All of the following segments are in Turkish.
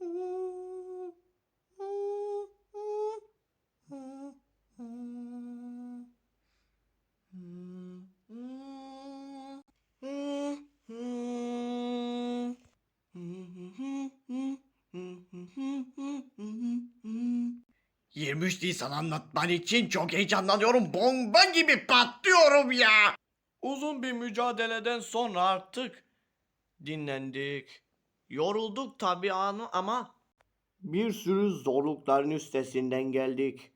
...23 Nisan anlatman için çok heyecanlanıyorum. Bomba gibi patlıyorum ya. Uzun bir mücadeleden sonra artık dinlendik. Yorulduk tabii anı ama bir sürü zorlukların üstesinden geldik.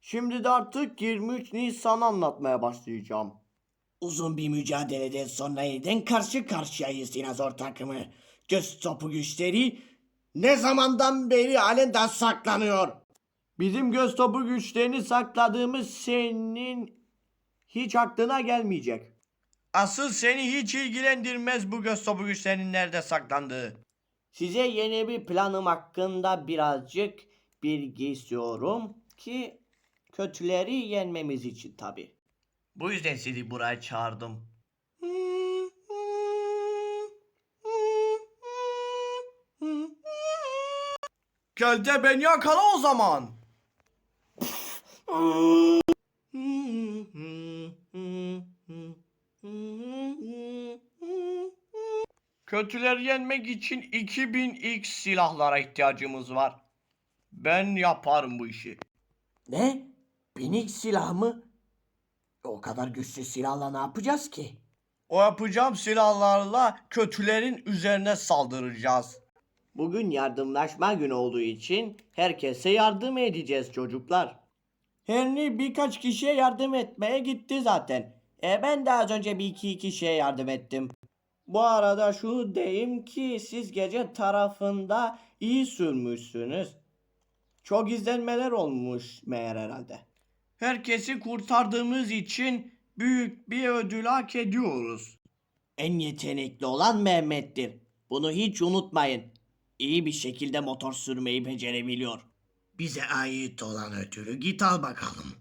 Şimdi de artık 23 Nisan anlatmaya başlayacağım. Uzun bir mücadeleden sonra yeniden karşı karşıyayız dinozor takımı. Göz topu güçleri ne zamandan beri halen saklanıyor. Bizim göz topu güçlerini sakladığımız senin hiç aklına gelmeyecek. Asıl seni hiç ilgilendirmez bu göz topu güçlerinin nerede saklandığı. Size yeni bir planım hakkında birazcık bilgi istiyorum ki kötüleri yenmemiz için tabi. Bu yüzden sizi buraya çağırdım. Gel beni yakala o zaman. Kötüleri yenmek için 2000x silahlara ihtiyacımız var. Ben yaparım bu işi. Ne? Binik silah mı? O kadar güçsüz silahla ne yapacağız ki? O yapacağım silahlarla kötülerin üzerine saldıracağız. Bugün yardımlaşma günü olduğu için herkese yardım edeceğiz çocuklar. Henry birkaç kişiye yardım etmeye gitti zaten. E ben de az önce bir iki kişiye yardım ettim. Bu arada şunu diyeyim ki siz gece tarafında iyi sürmüşsünüz. Çok izlenmeler olmuş meğer herhalde. Herkesi kurtardığımız için büyük bir ödül hak ediyoruz. En yetenekli olan Mehmet'tir. Bunu hiç unutmayın. İyi bir şekilde motor sürmeyi becerebiliyor. Bize ait olan ödülü git al bakalım.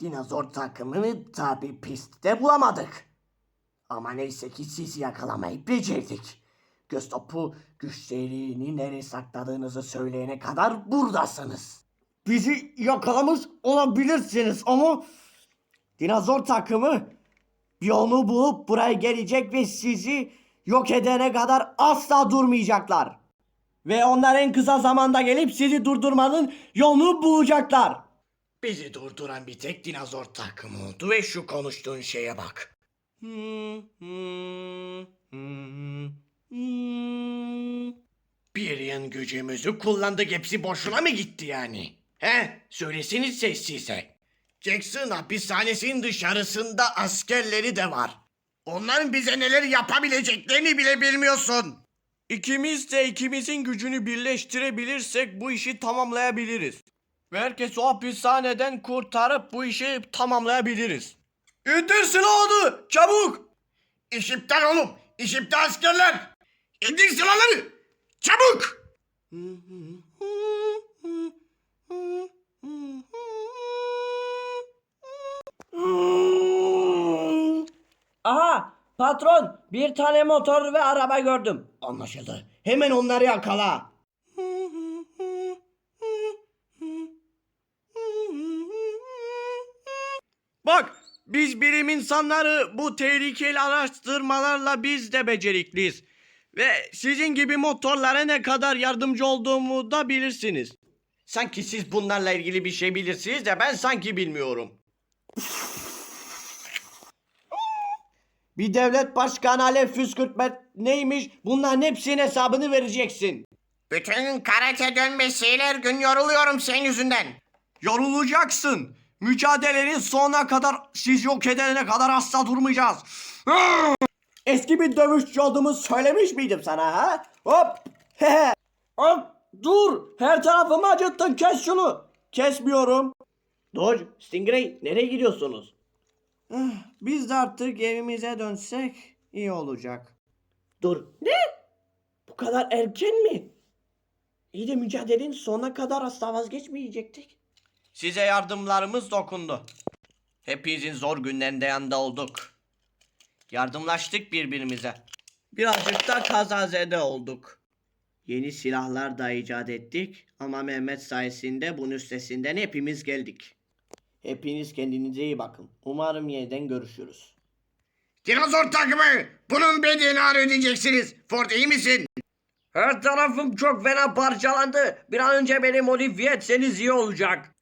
Dinozor takımını tabi pistte bulamadık. Ama neyse ki sizi yakalamayı becerdik. Göztopu güçlerini nereye sakladığınızı söyleyene kadar buradasınız. Bizi yakalamış olabilirsiniz ama dinozor takımı yolunu bulup buraya gelecek ve sizi yok edene kadar asla durmayacaklar. Ve onlar en kısa zamanda gelip sizi durdurmanın yolunu bulacaklar. Bizi durduran bir tek dinozor takımı oldu ve şu konuştuğun şeye bak. Bir yıl gücümüzü kullandık hepsi boşuna mı gitti yani? He? Söylesiniz sessize. Jackson hapishanesinin dışarısında askerleri de var. Onların bize neler yapabileceklerini bile bilmiyorsun. İkimiz de ikimizin gücünü birleştirebilirsek bu işi tamamlayabiliriz. Ve herkes o hapishaneden kurtarıp bu işi tamamlayabiliriz. İndir silahını çabuk. İş iptal oğlum. İş iptal askerler. İndir silahları. Çabuk. Aha patron bir tane motor ve araba gördüm. Anlaşıldı. Hemen onları yakala. Bak biz bilim insanları bu tehlikeli araştırmalarla biz de becerikliyiz. Ve sizin gibi motorlara ne kadar yardımcı olduğumu da bilirsiniz. Sanki siz bunlarla ilgili bir şey bilirsiniz de ben sanki bilmiyorum. Bir devlet başkanı alev püskürtme neymiş bunların hepsinin hesabını vereceksin. Bütün karate dönmesiyle her gün yoruluyorum senin yüzünden. Yorulacaksın. Mücadelenin sonuna kadar siz yok edene kadar asla durmayacağız. Eski bir dövüşçü olduğumu söylemiş miydim sana ha? Hop. Hehe. Hop. Dur. Her tarafımı acıttın. Kes şunu. Kesmiyorum. Dodge, Stingray nereye gidiyorsunuz? Ah, Biz de artık evimize dönsek iyi olacak. Dur. Ne? Bu kadar erken mi? İyi de mücadelenin sonuna kadar asla vazgeçmeyecektik. Size yardımlarımız dokundu. Hepinizin zor günlerinde yanında olduk. Yardımlaştık birbirimize. Birazcık da kazazede olduk. Yeni silahlar da icat ettik ama Mehmet sayesinde bunun üstesinden hepimiz geldik. Hepiniz kendinize iyi bakın. Umarım yeniden görüşürüz. Dinozor takımı bunun bedelini ağır ödeyeceksiniz. Ford iyi misin? Her tarafım çok fena parçalandı. Bir an önce beni modifiye etseniz iyi olacak.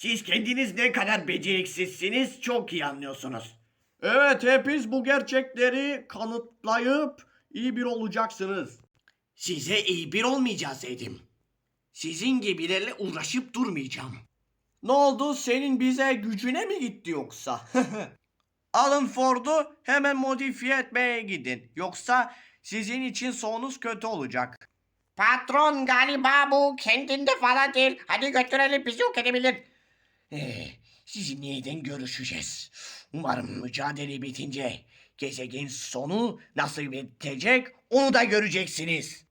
Siz kendiniz ne kadar beceriksizsiniz çok iyi anlıyorsunuz. Evet hepiniz bu gerçekleri kanıtlayıp iyi bir olacaksınız. Size iyi bir olmayacağız dedim. Sizin gibilerle uğraşıp durmayacağım. Ne oldu senin bize gücüne mi gitti yoksa? Alın Ford'u hemen modifiye etmeye gidin. Yoksa sizin için sonunuz kötü olacak. Patron galiba bu kendinde falan değil. Hadi götürelim bizi yok edebilir. Ee, sizinle yeniden görüşeceğiz. Umarım mücadele bitince gezegen sonu nasıl bitecek onu da göreceksiniz.